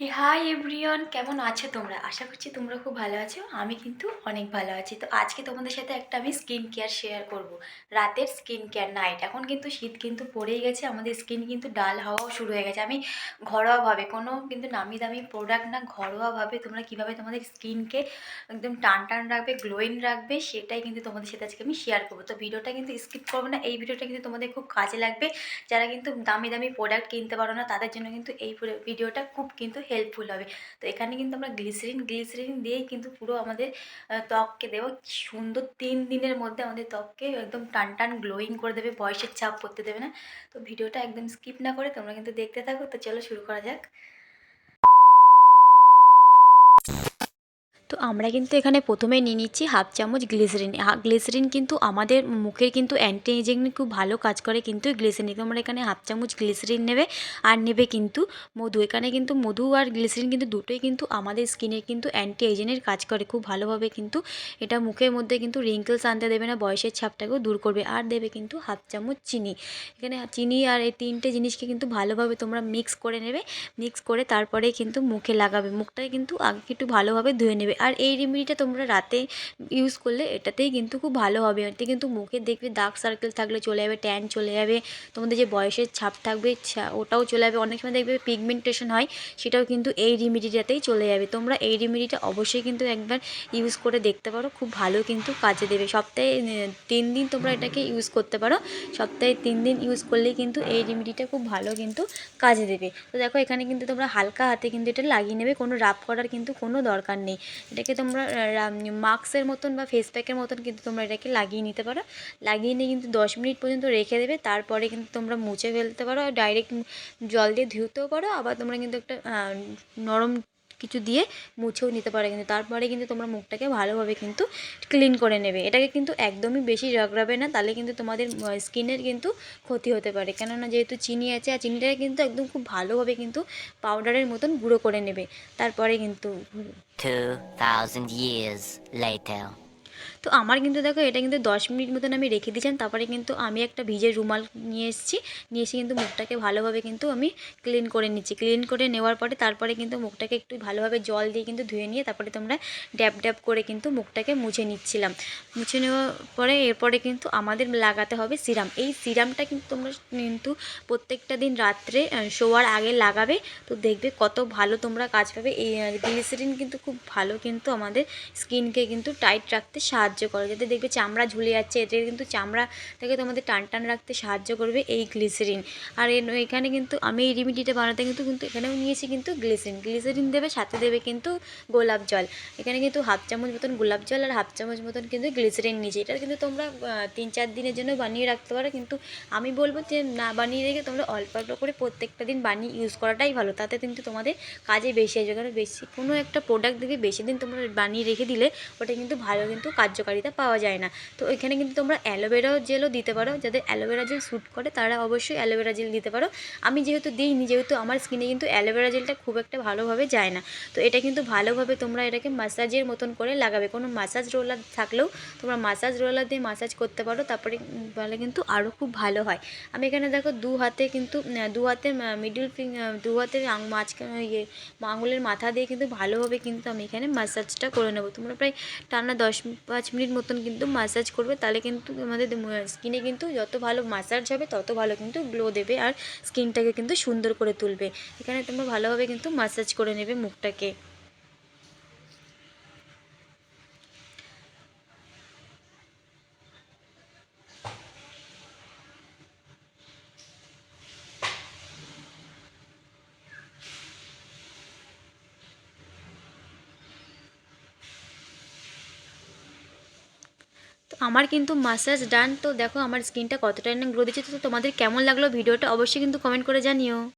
Hi everyone কেমন আছো তোমরা? আশা করছি তোমরা খুব ভালো আছো। আমি কিন্তু অনেক ভালো আছি। তো আজকে তোমাদের সাথে একটা আমি স্কিন কেয়ার শেয়ার করব। রাতের স্কিন কেয়ার নাইট এখন কিন্তু শীত কিন্তু পড়েই গেছে। আমাদের স্কিন কিন্তু ডাল হওয়াও শুরু হয়ে গেছে। আমি ঘরোয়াভাবে কোনো কিন্তু নামি দামি প্রোডাক্ট না, ঘরোয়াভাবে তোমরা কীভাবে তোমাদের স্কিনকে একদম টান টান রাখবে গ্লোয়িং রাখবে, সেটাই কিন্তু তোমাদের সাথে আজকে আমি শেয়ার করব। তো ভিডিওটা কিন্তু স্কিপ করবে না। এই ভিডিওটা কিন্তু তোমাদের খুব কাজে লাগবে। যারা কিন্তু দামি দামি প্রোডাক্ট কিনতে পারো না, তাদের জন্য কিন্তু এই ভিডিওটা খুব কিন্তু হেল্পফুল হবে। তো এখানে কিন্তু আমরা গ্লিসারিন গ্লিসারিন দিয়েই কিন্তু পুরো আমাদের ত্বককে দেবো। সুন্দর তিন দিনের মধ্যে আমাদের ত্বককে একদম টান টান গ্লোয়িং করে দেবে, বয়সের চাপ করতে দেবে না। তো ভিডিওটা একদম স্কিপ না করে তোমরা কিন্তু দেখতে থাকো। তো চলো শুরু করা যাক। তো আমরা কিন্তু এখানে প্রথমে নিয়ে নিচ্ছি হাফ চামচ গ্লিসারিন। গ্লিসারিন কিন্তু আমাদের মুখের কিন্তু অ্যান্টি এজিং খুব ভালো কাজ করে কিন্তু গ্লিসারিন। তোমরা এখানে হাফ চামচ গ্লিসারিন নেবে আর নেবে কিন্তু মধু। এখানে কিন্তু মধু আর গ্লিসারিন কিন্তু দুটোই কিন্তু আমাদের স্কিনের কিন্তু অ্যান্টি এজিংয়ের কাজ করে খুব ভালোভাবে কিন্তু এটা মুখের মধ্যে কিন্তু রিঙ্কেলস আনতে দেবে না, বয়সের ছাপটাকেও দূর করবে আর দেবে কিন্তু হাফ চামচ চিনি। এখানে চিনি আর এই তিনটে জিনিসকে কিন্তু ভালোভাবে তোমরা মিক্স করে নেবে। মিক্স করে তারপরে কিন্তু মুখে লাগাবে। মুখটাকে কিন্তু আগে একটু ভালোভাবে ধুয়ে নেবে। আর এই রেমেডিটা তোমরা রাতে ইউজ করলে এটাতেই কিন্তু খুব ভালো হবে। এতে কিন্তু মুখে দেখবে দাগ সার্কেল থাকলে চলে যাবে ট্যান চলে যাবে, তোমাদের যে বয়সের ছাপ থাকবে ওটাও চলে যাবে। অনেক সময় দেখবে পিগমেন্টেশন হয়, সেটাও কিন্তু এই রেমেডিটাতেই চলে যাবে। তোমরা এই রেমেডিটা অবশ্যই কিন্তু একবার ইউজ করে দেখতে পারো, খুব ভালো কিন্তু কাজে দেবে। সপ্তাহে তিন দিন তোমরা এটাকে ইউজ করতে পারো। সপ্তাহে তিন দিন ইউজ করলেই কিন্তু এই রেমেডিটা খুব ভালো কিন্তু কাজে দেবে। তো দেখো, এখানে কিন্তু তোমরা হালকা হাতে কিন্তু এটা লাগিয়ে নেবে, কোনো রাব করার কিন্তু কোনো দরকার নেই। এটাকে তোমরা মাস্কের মতন বা ফেস প্যাকের মতন কিন্তু তোমরা এটাকে লাগিয়ে নিতে পারো। লাগিয়ে নিয়ে কিন্তু দশ মিনিট পর্যন্ত রেখে দেবে, তারপরে কিন্তু তোমরা মুছে ফেলতে পারো। ডাইরেক্ট জল দিয়ে ধুতেও পারো। আবার তোমরা কিন্তু একটা নরম কিছু দিয়ে মুছেও নিতে পারে কিন্তু তারপরে কিন্তু তোমরা মুখটাকে ভালোভাবে কিন্তু ক্লিন করে নেবে। এটাকে কিন্তু একদমই বেশি রগড়াবে না তাহলে কিন্তু তোমাদের স্কিনের কিন্তু ক্ষতি হতে পারে। কেননা যেহেতু চিনি আছে আর চিনিটাকে কিন্তু একদম খুব ভালোভাবে কিন্তু পাউডারের মতন গুঁড়ো করে নেবে। তারপরে কিন্তু 2,000 years later. তো আমার কিন্তু দেখো, এটা কিন্তু দশ মিনিট মতন আমি রেখে দিয়েছিলাম তারপরে কিন্তু আমি একটা ভিজে রুমাল নিয়ে এসেছি। নিয়ে এসে কিন্তু মুখটাকে ভালোভাবে কিন্তু আমি ক্লিন করে নিচ্ছি। ক্লিন করে নেওয়ার পরে তারপরে কিন্তু মুখটাকে একটু ভালোভাবে জল দিয়ে কিন্তু ধুয়ে নিয়ে তারপরে তোমরা ড্যাব ড্যাব করে কিন্তু মুখটাকে মুছে নিচ্ছিলাম। মুছে নেওয়ার পরে এরপরে কিন্তু আমাদের লাগাতে হবে সিরাম। এই সিরামটা কিন্তু তোমরা কিন্তু প্রত্যেকটা দিন রাত্রে শোয়ার আগে লাগাবে। তো দেখবে কত ভালো তোমরা কাজ পাবে। এই গ্লিসারিন কিন্তু খুব ভালো কিন্তু আমাদের স্কিনকে কিন্তু টাইট রাখতে সাহায্য করে। যাতে দেখবে চামড়া ঝুলে যাচ্ছে, এতে কিন্তু চামড়াটাকে তোমাদের টান টান রাখতে সাহায্য করবে এই গ্লিসারিন। আর এখানে কিন্তু আমি এই রেমিডিটা বানাতে কিন্তু কিন্তু এখানেও নিয়েছি কিন্তু গ্লিসারিন। গ্লিসারিন দেবে, সাথে দেবে কিন্তু গোলাপ জল। এখানে কিন্তু হাফ চামচ মতন গোলাপ জল আর হাফ চামচ মতন কিন্তু গ্লিসারিন নিয়েছি। এটা কিন্তু তোমরা তিন চার দিনের জন্য বানিয়ে রাখতে পারো। কিন্তু আমি বলব যে না, বানিয়ে রেখে তোমরা অল্প অল্প করে প্রত্যেকটা দিন বানিয়ে ইউজ করাটাই ভালো। তাতে কিন্তু তোমাদের কাজে বেশি আসবে। কারণ বেশি কোনো একটা প্রোডাক্ট দেখে বেশি দিন তোমরা বানিয়ে রেখে দিলে, ওটা কিন্তু ভালো কিন্তু কার্যকারিতা পাওয়া যায় না। তো এখানে কিন্তু তোমরা অ্যালোভেরা জেলও দিতে পারো। যাদের অ্যালোভেরা জেল শ্যুট করে, তারা অবশ্যই অ্যালোভেরা জেল দিতে পারো। আমি যেহেতু দিইনি, যেহেতু আমার স্কিনে কিন্তু অ্যালোভেরা জেলটা খুব একটা ভালোভাবে যায় না। তো এটা কিন্তু ভালোভাবে তোমরা এটাকে মাসাজের মতন করে লাগাবে। কোনো মাসাজ রোলার থাকলেও তোমরা মাসাজ রোলার দিয়ে মাসাজ করতে পারো। তারপরে বলে কিন্তু আরও খুব ভালো হয়। আমি এখানে দেখো দু হাতে কিন্তু দু হাতের মিডিল ফিং দু হাতের মাঝখানে ইয়ে আঙুলের মাথা দিয়ে কিন্তু ভালোভাবে কিন্তু আমি এখানে মাসাজটা করে নেব। তোমরা প্রায় টানা দশ পাঁচ মিনিট মতন কিন্তু মাসাজ করবে, তাহলে কিন্তু আমাদের স্কিনে কিন্তু যত ভালো মাসাজ হবে, তত ভালো কিন্তু গ্লো দেবে আর স্কিনটাকে কিন্তু সুন্দর করে তুলবে। এখানে তোমরা ভালোভাবে কিন্তু মাসাজ করে নেবে মুখটাকে। তো আমার কিন্তু মাসাজ ডান তো দেখো আমার স্কিনটা কতটা না গ্লো দিচ্ছে, তো তোমাদের কেমন লাগল ভিডিওটা অবশ্যই কিন্তু কমেন্ট করে জানিও।